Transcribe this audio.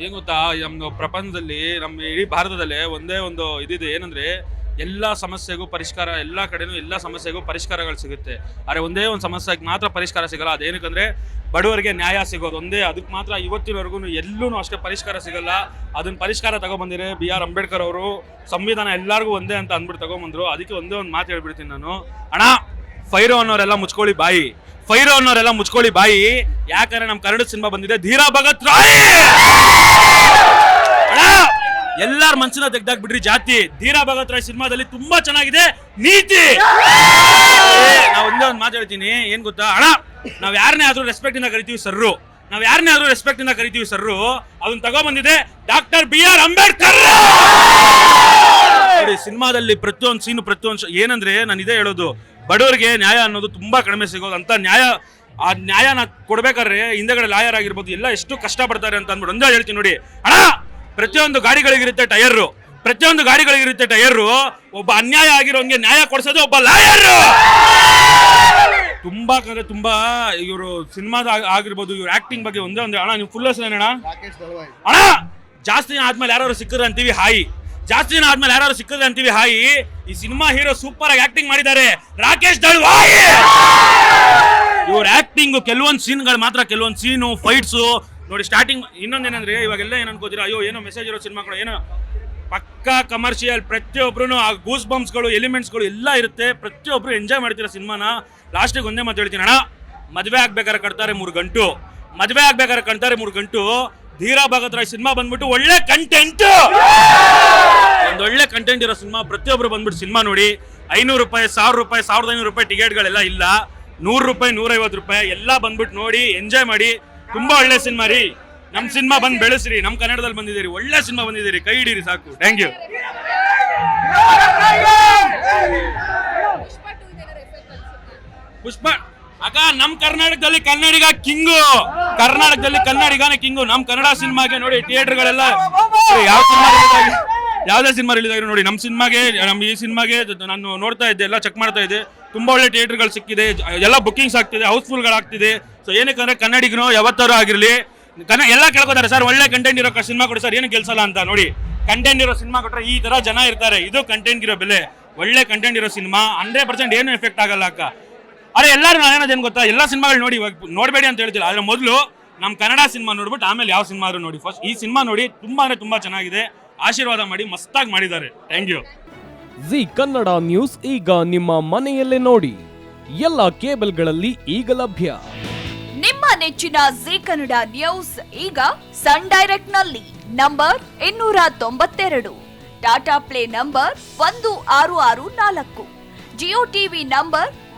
ಏನ್ ಗೊತ್ತಾ ನಮ್ಮ ಪ್ರಪಂಚದಲ್ಲಿ ನಮ್ಮ ಇಡೀ ಭಾರತದಲ್ಲೇ ಒಂದೇ ಒಂದು ಇದಿದೆ, ಏನಂದ್ರೆ ಎಲ್ಲ ಸಮಸ್ಯೆಗೂ ಪರಿಷ್ಕಾರ, ಎಲ್ಲ ಕಡೆನೂ ಎಲ್ಲ ಸಮಸ್ಯೆಗೂ ಪರಿಷ್ಕಾರಗಳು ಸಿಗುತ್ತೆ. ಆದರೆ ಒಂದೇ ಒಂದು ಸಮಸ್ಯೆಗೆ ಮಾತ್ರ ಪರಿಷ್ಕಾರ ಸಿಗಲ್ಲ. ಅದೇನಕ್ಕಂದ್ರೆ, ಬಡವರಿಗೆ ನ್ಯಾಯ ಸಿಗೋದು ಒಂದೇ, ಅದಕ್ಕೆ ಮಾತ್ರ ಇವತ್ತಿನವರೆಗೂ ಎಲ್ಲೂ ಅಷ್ಟೇ ಪರಿಷ್ಕಾರ ಸಿಗಲ್ಲ. ಅದನ್ನ ಪರಿಷ್ಕಾರ ತಗೊಬಂದಿರೆ ಬಿ ಆರ್ ಅಂಬೇಡ್ಕರ್ ಅವರು, ಸಂವಿಧಾನ ಎಲ್ಲರಿಗೂ ಒಂದೇ ಅಂತ ಅಂದ್ಬಿಟ್ಟು ತಗೊಂಬಂದ್ರು. ಅದಕ್ಕೆ ಒಂದೇ ಒಂದು ಮಾತು ಹೇಳ್ಬಿಡ್ತೀನಿ ನಾನು. ಅಣ್ಣ, ಫೈರೋ ಅನ್ನೋರೆಲ್ಲ ಮುಚ್ಕೊಳ್ಳಿ ಬಾಯಿ. ಫೈರೋ ಅನ್ನೋರೆಲ್ಲ ಮುಚ್ಕೊಳ್ಳಿ ಬಾಯಿ. ಯಾಕಂದ್ರೆ ನಮ್ಮ ಕನ್ನಡ ಸಿನಿಮಾ ಬಂದಿದೆ. ಧೀರಾ ಭಗತ್ ರಾಯ್! ಎಲ್ಲಾರ ಮನ್ಸನ್ನ ತೆಗ್ದಾಕ್ ಬಿಡ್ರಿ ಜಾತಿ. ಧೀರಾ ಭಗತ್ ರಾಯ್ ಸಿನಿಮಾದಲ್ಲಿ ತುಂಬಾ ಚೆನ್ನಾಗಿದೆ. ನೀತಿ! ನಾವು ಒಂದೇ ಒಂದು ಮಾತು ಹೇಳ್ತೀನಿ. ಏನ್ ಗೊತ್ತಾ? ಅಣ್ಣ, ನಾವ್ ಯಾರನ್ನೇ ಆದ್ರೂ ರೆಸ್ಪೆಕ್ಟ್ ಇಂದ ಕರಿತೀವಿ ಸರ್ರು. ನಾವ್ ಯಾರನ್ನೇ ಆದ್ರೂ ರೆಸ್ಪೆಕ್ಟ್ ಇಂದ ಕರಿತೀವಿ ಸರ್ರು. ಅದನ್ನ ತಗೊಂಡ್ಬಂದಿದೆ ಡಾಕ್ಟರ್ ಬಿ ಆರ್ ಅಂಬೇಡ್ಕರ್! ನೋಡಿ ಸಿನಿಮಾದಲ್ಲಿ ಪ್ರತಿಯೊಂದು ಸೀನು ಪ್ರತಿಯೊಂದು ಏನಂದ್ರೆ ನಾನು ಇದೇ ಹೇಳೋದು ಬಡವರಿಗೆ ನ್ಯಾಯ ಅನ್ನೋದು ತುಂಬಾ ಕಡಿಮೆ ಸಿಗೋದು. ಅಂತ ನ್ಯಾಯ ಆ ನ್ಯಾಯನ ಕೊಡ್ಬೇಕಾದ್ರೆ ಹಿಂದೆಗಡೆ ಲಾಯರ್ ಆಗಿರ್ಬೋದು ಎಲ್ಲ ಎಷ್ಟು ಕಷ್ಟ ಪಡ್ತಾರೆ ಅಂತ ಅಂದ್ಬಿಟ್ಟು ಒಂದೇ ಹೇಳ್ತೀನಿ ನೋಡಿ. ಅಣ್ಣ ಪ್ರತಿಯೊಂದು ಗಾಡಿಗಳಿಗಿರುತ್ತೆ ಟೈರು ಪ್ರತಿಯೊಂದು ಗಾಡಿಗಳಿಗಿರುತ್ತೆ ಟೈರು ಒಬ್ಬ ಅನ್ಯಾಯ ಆಗಿರೋಂಗೆ ನ್ಯಾಯ ಕೊಡ್ಸೋದು ಒಬ್ಬ ಲಾಯರ್ ತುಂಬಾ ಅಂದ್ರೆ ತುಂಬಾ ಇವರು ಸಿನಿಮಾದ ಆಗಿರ್ಬೋದು ಇವ್ರ ಆಕ್ಟಿಂಗ್ ಬಗ್ಗೆ ಒಂದೇ ಒಂದು ಅಣ್ಣ ನೀವು ಫುಲ್ ಅಣ್ಣ? ಅಣ್ಣ ಜಾಸ್ತಿ ಆದ್ಮೇಲೆ ಯಾರು ಸಿಕ್ಕರು ಅಂತೀವಿ ಹಾಯಿ. ಜಾಸ್ತಿ ದಿನ ಆದ್ಮೇಲೆ ಯಾರು ಸಿಕ್ಕಿದ್ರೆ ಅಂತೀವಿ, ಹಾಯಿ. ಈ ಸಿನಿಮಾ ಹೀರೋ ಸೂಪರ್ ಆಗಿ ಆಕ್ಟಿಂಗ್ ಮಾಡಿದ್ದಾರೆ. ರಾಕೇಶ್ ದಳ್ವಾಯಿ ಇವ್ರ ಆಕ್ಟಿಂಗ್ ಕೆಲವೊಂದು ಸೀನ್ಗಳು ಮಾತ್ರ, ಕೆಲವೊಂದು ಸೀನು ಫೈಟ್ಸು ನೋಡಿ ಸ್ಟಾರ್ಟಿಂಗ್ ಇನ್ನೊಂದೇನಂದ್ರೆ ಇವಾಗೆಲ್ಲ ಏನು ಅನ್ಕೋತೀರಾ? ಅಯ್ಯೋ, ಏನೋ ಮೆಸೇಜ್ ಇರೋ ಸಿನಿಮಾಗಳು ಏನೋ ಪಕ್ಕಾ ಕಮರ್ಷಿಯಲ್ ಪ್ರತಿಯೊಬ್ಬರು ಆ ಗೂಸ್ ಬಂಪ್ಸ್ಗಳು ಎಲಿಮೆಂಟ್ಸ್ಗಳು ಎಲ್ಲ ಇರುತ್ತೆ. ಪ್ರತಿಯೊಬ್ಬರು ಎಂಜಾಯ್ ಮಾಡ್ತೀರ ಸಿನಿಮಾನ. ಲಾಸ್ಟಿಗೆ ಒಂದೇ ಮಾತು ಹೇಳ್ತೀನಿ, ಅಣ್ಣ. ಮದುವೆ ಆಗ್ಬೇಕಾದ್ರೆ ಕಟ್ತಾರೆ ಮೂರು ಗಂಟು. ಮದುವೆ ಆಗ್ಬೇಕಾದ್ರೆ ಕಟ್ತಾರೆ ಮೂರು ಗಂಟು. ಧೀರಾ ಭಗತ್ ರಾಯ್ ಸಿನಿಮಾ ಬಂದ್ಬಿಟ್ಟು ಒಳ್ಳೆ ಕಂಟೆಂಟ್ ಒಂದು ಒಳ್ಳೆ ಕಂಟೆಂಟ್ ಇರೋ ಸಿನಿಮಾ, ಪ್ರತಿಯೊಬ್ರು ಬಂದ್ಬಿಟ್ಟು ಸಿನಿಮಾ ನೋಡಿ. ಐನೂರು ರೂಪಾಯಿ, ಸಾವಿರ ರೂಪಾಯಿ, ಸಾವಿರದ ಐನೂರು ರೂಪಾಯಿ ಟಿಕೆಟ್ಗಳೆಲ್ಲ ಇಲ್ಲ. ನೂರು ರೂಪಾಯಿ, ನೂರೈವತ್ತು ರೂಪಾಯಿ ಎಲ್ಲ ಬಂದ್ಬಿಟ್ಟು ನೋಡಿ ಎಂಜಾಯ್ ಮಾಡಿ. ತುಂಬಾ ಒಳ್ಳೆ ಸಿನಿಮಾ ರೀ. ನಮ್ಮ ಸಿನಿಮಾ ಬಂದ್ ಬೆಳೆಸ್ರಿ. ನಮ್ಮ ಕನ್ನಡದಲ್ಲಿ ಬಂದಿದ್ದೀರಿ ಒಳ್ಳೆ ಸಿನಿಮಾ ಬಂದಿದ್ದೀರಿ ಕೈ ಹಿಡೀರಿ ಸಾಕು. ಥ್ಯಾಂಕ್ ಯು ಪುಷ್ಪ ಅಕ್ಕ ನಮ್ಮ ಕರ್ನಾಟಕದಲ್ಲಿ ಕನ್ನಡಿಗ ಕಿಂಗು. ಕರ್ನಾಟಕದಲ್ಲಿ ಕನ್ನಡಿಗಾನೆ ಕಿಂಗು. ನಮ್ ಕನ್ನಡ ಸಿನಿಮಾಗೆ ನೋಡಿ, ಥಿಯೇಟರ್ಗಳೆಲ್ಲ ಯಾವ ಸಿನಿಮಾ ಯಾವ್ದೇ ಸಿನಿಮಾ ರಿಲೀಸ್ ನೋಡಿ. ನಮ್ ಸಿನಿಮಾಗೆ, ನಮ್ ಈ ಸಿನಿಮಾಗೆ ನಾನು ನೋಡ್ತಾ ಇದ್ದೆ, ಎಲ್ಲ ಚೆಕ್ ಮಾಡ್ತಾ ಇದ್ದೆ. ತುಂಬಾ ಒಳ್ಳೆ ಥಿಯೇಟರ್ಗಳು ಸಿಕ್ಕಿದೆ. ಎಲ್ಲ ಬುಕಿಂಗ್ಸ್ ಆಗ್ತಿದೆ ಹೌಸ್ಫುಲ್ಗಳು ಆಗ್ತಿದೆ. ಸೊ ಏನಕ್ಕಂದ್ರೆ ಕನ್ನಡಿಗನು ಯಾವತ್ತಾರು ಆಗಿರ್ಲಿ, ಕನ್ನ ಎಲ್ಲ ಕೇಳ್ಕೊತಾರೆ, ಸರ್, ಒಳ್ಳೆ ಕಂಟೆಂಟ್ ಇರೋ ಸಿನಿಮಾ ಕೊಡಿ, ಸರ್, ಏನು ಕೆಲ್ಸಲ್ಲ ಅಂತ. ನೋಡಿ ಕಂಟೆಂಟ್ ಇರೋ ಸಿನಿಮಾ ಕೊಟ್ರೆ ಈ ತರ ಜನ ಇರ್ತಾರೆ. ಇದು ಕಂಟೆಂಟ್ ಇರೋ ಬೆಲೆ. ಒಳ್ಳೆ ಕಂಟೆಂಟ್ ಇರೋ ಸಿನಿಮಾ ಹಂಡ್ರೆಡ್ ಪರ್ಸೆಂಟ್ ಏನು ಎಫೆಕ್ಟ್ ಆಗಲ್ಲ ಅಕ್ಕ. ಅರೆ ಎಲ್ಲರೂ ನಾನು ಏನ್ ಗೊತ್ತಾ? ಎಲ್ಲ ಸಿನಿಮಾಗಳು ನೋಡಿ ಇವಾಗ ನೋಡಬೇಡಿ ಅಂತ ಹೇಳ್ತಿಲ್ಲ. ಆದ್ರೆ ಮೊದಲು ನಮ್ಮ ಕನ್ನಡ ಸಿನಿಮಾ ನೋಡ್ಬಿಟ್ಟು ಆಮೇಲೆ ಯಾವ ಸಿನಿಮಾ ಆದ್ರೂ ನೋಡಿ. ಫಸ್ಟ್ ಈ ಸಿನಿಮಾ ನೋಡಿ ತುಂಬಾ ಅಂದ್ರೆ ತುಂಬಾ ಚೆನ್ನಾಗಿದೆ. ಆಶೀರ್ವಾದ ಮಾಡಿ ಮಸ್ತಾಗಿ ಮಾಡಿದ್ದಾರೆ. Thank you Zee Kannada news ಈಗ ನಿಮ್ಮ ಮನೆಯಲ್ಲೇ ನೋಡಿ. ಎಲ್ಲ ಕೇಬಲ್ಗಳಲ್ಲಿ ಈಗ ಲಭ್ಯ. ನಿಮ್ಮ ನೆಚ್ಚಿನ ಜಿ ಕನ್ನಡ ನ್ಯೂಸ್ ಈಗ ಸನ್ ಡೈರೆಕ್ಟ್ನಲ್ಲಿ ನಂಬರ್ ಇನ್ನೂರ ತೊಂಬತ್ತೆರಡು. ಟಾಟಾ ಪ್ಲೇ ನಂಬರ್ ಒಂದು ಆರು ಆರು ನಾಲ್ಕು. Jio TV number